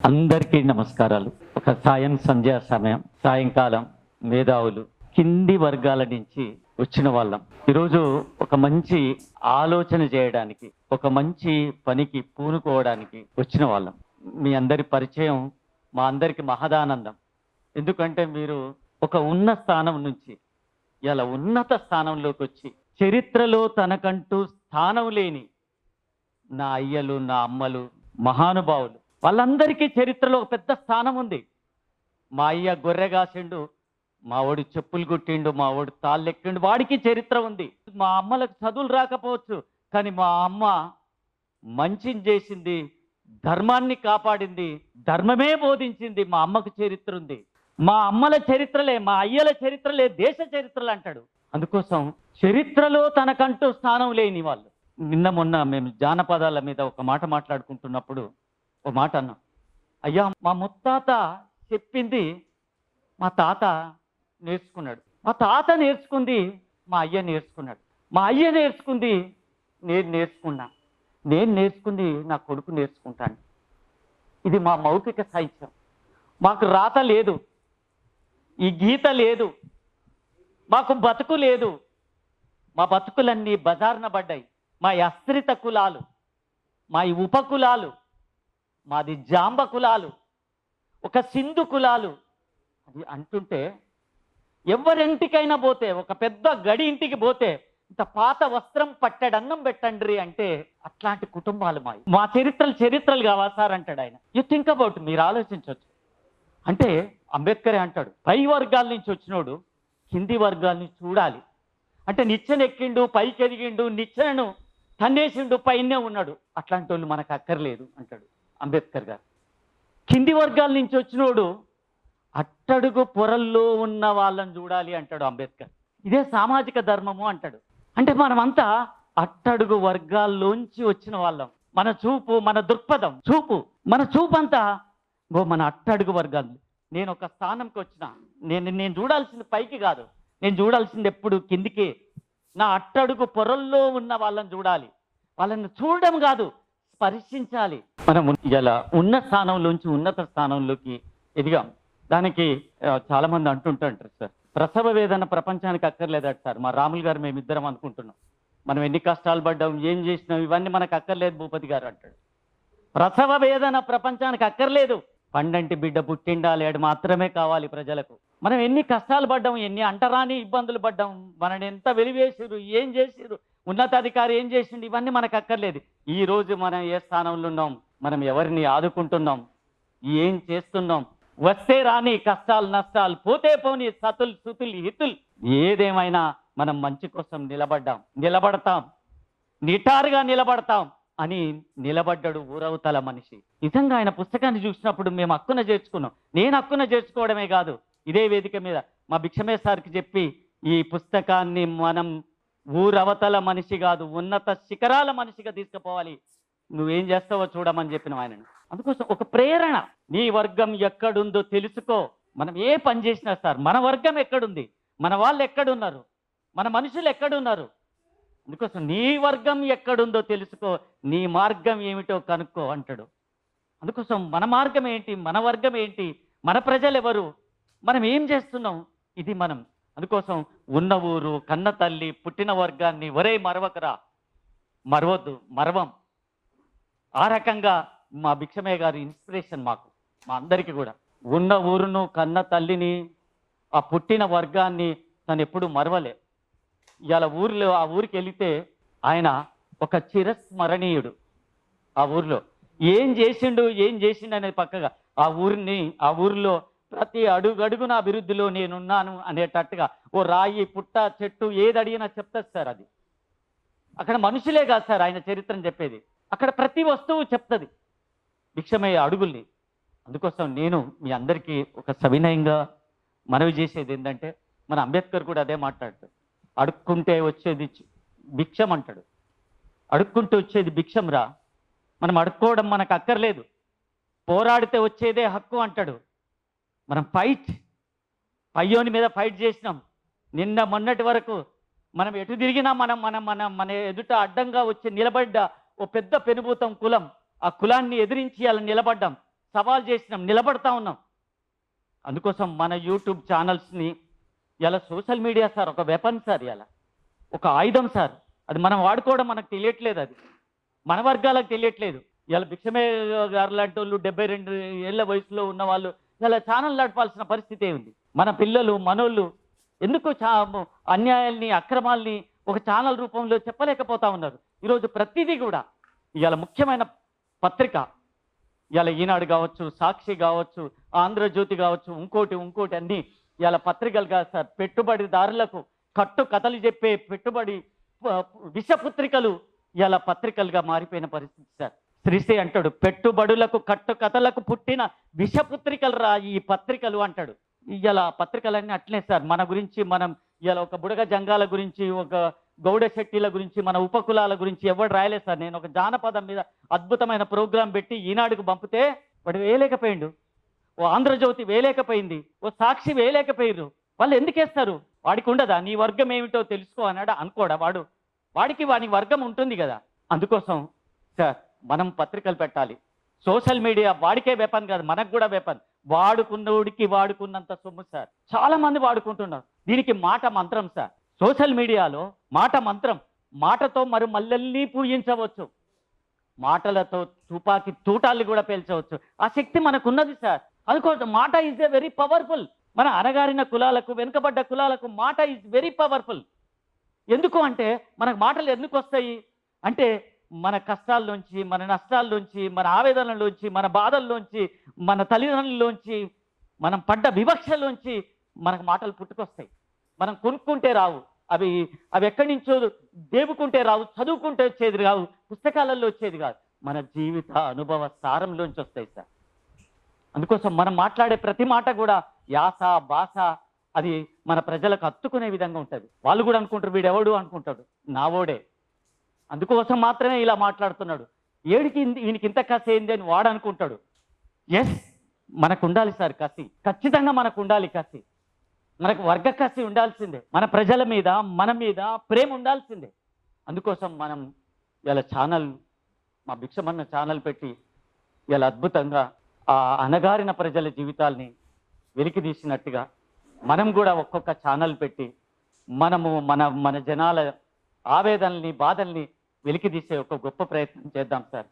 అందరికీ నమస్కారాలు. ఒక సాయం సంధ్యా సమయం సాయంకాలం మేధావులు కింది వర్గాల నుంచి వచ్చిన వాళ్ళం. ఈరోజు ఒక మంచి ఆలోచన చేయడానికి ఒక మంచి పనికి పూనుకోవడానికి వచ్చిన వాళ్ళం. మీ అందరి పరిచయం మా అందరికి మహదానందం. ఎందుకంటే మీరు ఒక ఉన్న స్థానం నుంచి ఇలా ఉన్నత స్థానంలోకి వచ్చి చరిత్రలో తనకంటూ స్థానం లేని నా అయ్యలు నా అమ్మలు మహానుభావులు వాళ్ళందరికీ చరిత్రలో ఒక పెద్ద స్థానం ఉంది. మా అయ్య గొర్రె కాసిండు మా వాడు చెప్పులు కుట్టిండు మా వాడు తాళ్ళెక్కిండు వాడికి చరిత్ర ఉంది. మా అమ్మలకు చదువులు రాకపోవచ్చు కానీ మా అమ్మ మంచిని చేసింది ధర్మాన్ని కాపాడింది ధర్మమే బోధించింది మా అమ్మకు చరిత్ర ఉంది. మా అమ్మల చరిత్రలే మా అయ్యల చరిత్రలే దేశ చరిత్రలు అంటాడు. అందుకోసం చరిత్రలో తనకంటూ స్థానం లేని వాళ్ళు. నిన్న మొన్న మేము జానపదాల మీద ఒక మాట మాట్లాడుకుంటున్నప్పుడు ఓ మాట అన్నాం. అయ్యా మా ముత్తాత చెప్పింది మా తాత నేర్చుకున్నాడు. మా తాత నేర్చుకుంది మా అయ్య నేర్చుకున్నాడు. మా అయ్య నేర్చుకుంది నేను నేర్చుకున్నా. నేను నేర్చుకుంది నా కొడుకు నేర్చుకుంటాను. ఇది మా మౌఖిక సాహిత్యం. మాకు రాత లేదు. ఈ గీత లేదు. మాకు బతుకు లేదు. మా బతుకులన్నీ బజార్న పడ్డాయి. మా అస్త్రిత కులాలు మా ఉప ఉపకులాలు మాది జాంబ కులాలు ఒక సింధు కులాలు. అది అంటుంటే ఎవరింటికైనా పోతే ఒక పెద్ద గడి ఇంటికి పోతే ఇంత పాత వస్త్రం పట్టడన్నం పెట్టండ్రి అంటే అట్లాంటి కుటుంబాలు మాయి. మా చరిత్రలు చరిత్రలు కావా సార్ అంటాడు ఆయన. యు థింక్ అబౌట్ మీరు ఆలోచించవచ్చు అంటే అంబేద్కరే అంటాడు పై వర్గాల నుంచి వచ్చినోడు కింది వర్గాల్ని చూడాలి. అంటే నిచ్చెన ఎక్కిండు పైకి ఎదిగిండు నిచ్చెనను తన్నేసిండు పైనే ఉన్నాడు. అట్లాంటి వాళ్ళు మనకు అక్కర్లేదు అంటాడు. అంబేద్కర్ గారు. కింది వర్గాల నుంచి వచ్చినోడు అట్టడుగు పొరల్లో ఉన్న వాళ్ళని చూడాలి అంటాడు అంబేద్కర్. ఇదే సామాజిక ధర్మము అంటాడు. అంటే మనమంతా అట్టడుగు వర్గాల్లోంచి వచ్చిన వాళ్ళం. మన చూపు మన దృక్పథం చూపు మన చూపు అంతా ఓ మన అట్టడుగు వర్గాలు. నేను ఒక స్థానంకి వచ్చిన. నేను నేను చూడాల్సింది పైకి కాదు. నేను చూడాల్సింది ఎప్పుడు కిందికి. నా అట్టడుగు పొరల్లో ఉన్న వాళ్ళని చూడాలి. వాళ్ళని చూడడం కాదు. స్పర్శించాలి. మనం ఇలా ఉన్న స్థానంలోంచి ఉన్నత స్థానంలోకి ఎదిగాం. దానికి చాలా మంది అంటుంటారు సార్. ప్రసవ వేదన ప్రపంచానికి అక్కర్లేదట సార్. మా రాములు గారు మేమిద్దరం అనుకుంటున్నాం. మనం ఎన్ని కష్టాలు పడ్డాం ఏం చేసినాం ఇవన్నీ మనకు అక్కర్లేదు భూపతి గారు అంటాడు. ప్రసవ వేదన ప్రపంచానికి అక్కర్లేదు. పండంటి బిడ్డ పుట్టిండా లేడు మాత్రమే కావాలి ప్రజలకు. మనం ఎన్ని కష్టాలు పడ్డాం ఎన్ని అంటరాని ఇబ్బందులు పడ్డాం మనని ఎంత వెలివేసిరు ఏం చేసిరు ఉన్నతాధికారి ఏం చేసింది ఇవన్నీ మనకు అక్కర్లేదు ఈ రోజు మనం ఏ స్థానంలో ఉన్నాం? మనం ఎవరిని ఆదుకుంటున్నాం? ఏం చేస్తున్నాం? వస్తే రాని కష్టాలు నష్టాలు పోతే పోని సతుల్ సుతుల్ హితులు ఏదేమైనా మనం మంచి కోసం నిలబడ్డాం. నిలబడతాం. నిటారుగా నిలబడతాం అని నిలబడ్డాడు ఊరవతల మనిషి. నిజంగా ఆయన పుస్తకాన్ని చూసినప్పుడు మేము హక్కున చేర్చుకున్నాం. నేను హక్కున చేర్చుకోవడమే కాదు ఇదే వేదిక మీద మా భిక్షమే సార్కి చెప్పి ఈ పుస్తకాన్ని మనం ఊరవతల మనిషి కాదు ఉన్నత శిఖరాల మనిషిగా తీసుకుపోవాలి. నువ్వేం చేస్తావో చూడమని చెప్పిన ఆయనను. అందుకోసం ఒక ప్రేరణ. నీ వర్గం ఎక్కడుందో తెలుసుకో. మనం ఏ పని చేసినా సార్ మన వర్గం ఎక్కడుంది? మన వాళ్ళు ఎక్కడున్నారు? మన మనుషులు ఎక్కడున్నారు? అందుకోసం నీ వర్గం ఎక్కడుందో తెలుసుకో. నీ మార్గం ఏమిటో కనుక్కో అంటాడు. అందుకోసం మన మార్గం ఏంటి? మన వర్గం ఏంటి? మన ప్రజలు ఎవరు మనం ఏం చేస్తున్నాం? ఇది మనం. అందుకోసం ఉన్న ఊరు కన్న తల్లి పుట్టిన వర్గాన్ని ఒరే మరవకరా. మరవద్దు మరవం. ఆ రకంగా మా భిక్షమయ్య గారి ఇన్స్పిరేషన్ మాకు మా అందరికీ కూడా. ఉన్న ఊరును కన్న తల్లిని ఆ పుట్టిన వర్గాన్ని తను ఎప్పుడు మరవలే. ఇవాళ ఊరిలో ఆ ఊరికి వెళితే ఆయన ఒక చిరస్మరణీయుడు ఆ ఊరిలో. ఏం చేసిండు ఏం చేసిండు అనేది పక్కగా ఆ ఊరిని ఆ ఊరిలో ప్రతి అడుగడుగున అభివృద్ధిలో నేనున్నాను అనేటట్టుగా ఓ రాయి పుట్ట చెట్టు ఏది అడిగినా చెప్తారు సార్ అది. అక్కడ మనుషులే కాదు సార్ ఆయన చరిత్రను చెప్పేది. అక్కడ ప్రతి వస్తువు చెప్తుంది. భిక్షమయ్యే అడుగుల్ని. అందుకోసం నేను మీ అందరికీ ఒక సవినయంగా మనవి చేసేది ఏంటంటే మన అంబేద్కర్ కూడా అదే మాట్లాడతాడు. అడుక్కుంటే వచ్చేది భిక్షం అంటాడు. అడుక్కుంటూ వచ్చేది భిక్షం రా. మనం అడుక్కోవడం మనకు అక్కర్లేదు. పోరాడితే వచ్చేదే హక్కు అంటాడు. మనం ఫైట్ పయ్యోని మీద ఫైట్ చేసినాం. నిన్న మొన్నటి వరకు మనం ఎటు తిరిగినా మనం మనం మన మన ఎదుట అడ్డంగా వచ్చి నిలబడ్డ ఓ పెద్ద పెనుభూతం కులం ఆ కులాన్ని ఎదిరించి అలా నిలబడ్డాం. సవాల్ చేసినాం నిలబడతా ఉన్నాం. అందుకోసం మన యూట్యూబ్ ఛానల్స్ని ఇలా సోషల్ మీడియా సార్ ఒక వెపన్ సార్ ఇలా. ఒక ఆయుధం సార్. అది మనం వాడుకోవడం మనకు తెలియట్లేదు అది. మన వర్గాలకు తెలియట్లేదు. ఇలా భిక్షమే గారు లాంటి వాళ్ళు డెబ్బై రెండు ఏళ్ళ వయసులో ఉన్న వాళ్ళు ఇలా ఛానల్ నడపాల్సిన పరిస్థితి ఉంది. మన పిల్లలు మనోళ్ళు ఎందుకు చా అన్యాయాల్ని అక్రమాల్ని ఒక ఛానల్ రూపంలో చెప్పలేకపోతా ఉన్నారు. ఈరోజు ప్రతిదీ కూడా ఇవాళ ముఖ్యమైన పత్రిక. ఇవాళ ఈనాడు కావచ్చు సాక్షి కావచ్చు ఆంధ్రజ్యోతి కావచ్చు ఇంకోటి ఇంకోటి అన్ని ఇవాళ పత్రికలుగా సార్ పెట్టుబడిదారులకు కట్టు కథలు చెప్పే పెట్టుబడి ప- విషపుత్రికలు ఇవాళ పత్రికలుగా మారిపోయిన పరిస్థితి సార్. శ్రీశ్రీ అంటాడు పెట్టుబడులకు కట్టు కథలకు పుట్టిన విషపుత్రికలు రా ఈ పత్రికలు అంటాడు. ఇలా పత్రికలన్నీ అట్లే సార్. మన గురించి మనం ఇలా ఒక బుడగ జంగాల గురించి ఒక గౌడ శెట్టిల గురించి మన ఉపకులాల గురించి ఎవరు రాయలేదు సార్. నేను ఒక జానపదం మీద అద్భుతమైన ప్రోగ్రాం పెట్టి ఈనాడుకు పంపితే వాడు వేయలేకపోయిండు. ఓ ఆంధ్రజ్యోతి వేయలేకపోయింది. ఓ సాక్షి వేయలేకపోయారు వాళ్ళు ఎందుకు వేస్తారు? వాడికి ఉండదా? నీ వర్గం ఏమిటో తెలుసుకో అన్నాడు అనుకోడా వాడు. వాడికి వాడి వర్గం ఉంటుంది కదా. అందుకోసం సార్ మనం పత్రికలు పెట్టాలి. సోషల్ మీడియా వాడికే వెపన్ కాదు మనకు కూడా వెపన్ వాడుకున్నోడికి వాడుకున్నంత సొమ్ము సార్ చాలా మంది వాడుకుంటున్నారు. దీనికి మాట మంత్రం సార్ సోషల్ మీడియాలో మాట మంత్రం మాటతో మరి మల్లెల్ని పూజించవచ్చు. మాటలతో తుపాకి తూటాలు కూడా పేల్చవచ్చు. ఆ శక్తి మనకున్నది సార్ అందుకోసం మాట ఈజ్ ఎ వెరీ పవర్ఫుల్ మన అనగారిన కులాలకు వెనుకబడ్డ కులాలకు మాట ఈజ్ వెరీ పవర్ఫుల్ ఎందుకు అంటే మనకు మాటలు ఎందుకు వస్తాయి? అంటే మన కష్టాల్లోంచి మన నష్టాల్లోంచి మన ఆవేదనలోంచి మన బాధల్లోంచి మన తల్లిదండ్రుల్లోంచి మనం పడ్డ వివక్షలోంచి మనకు మాటలు పుట్టుకొస్తాయి. మనం కొనుక్కుంటే రావు. అవి అవి ఎక్కడి నుంచో దేవుకుంటే రావు చదువుకుంటే వచ్చేది కావు పుస్తకాలలో వచ్చేది కాదు. మన జీవిత అనుభవ సారంలోంచి వస్తాయి సార్. అందుకోసం మనం మాట్లాడే ప్రతి మాట కూడా యాస భాష అది మన ప్రజలకు హత్తుకునే విధంగా ఉంటుంది. వాళ్ళు కూడా అనుకుంటారు వీడెవడు అనుకుంటాడు? నావోడే. అందుకోసం మాత్రమే ఇలా మాట్లాడుతున్నాడు. ఏడికి ఈయనకి ఇంత కసి ఏంది అని వాడు అనుకుంటాడు. ఎస్ మనకు ఉండాలి సార్ కసి. ఖచ్చితంగా మనకు ఉండాలి కసి. మనకు వర్గ కసి ఉండాల్సిందే. మన ప్రజల మీద మన మీద ప్రేమ ఉండాల్సిందే. అందుకోసం మనం ఇలా ఛానల్ మా భిక్షమన్న ఛానల్ పెట్టి ఇలా అద్భుతంగా ఆ అనగారిన ప్రజల జీవితాల్ని వెలికి తీసినట్టుగా మనం కూడా ఒక్కొక్క ఛానల్ పెట్టి మనము మన మన జనాల ఆవేదనల్ని బాధల్ని వెలికి తీసే ఒక గొప్ప ప్రయత్నం చేద్దాం సార్.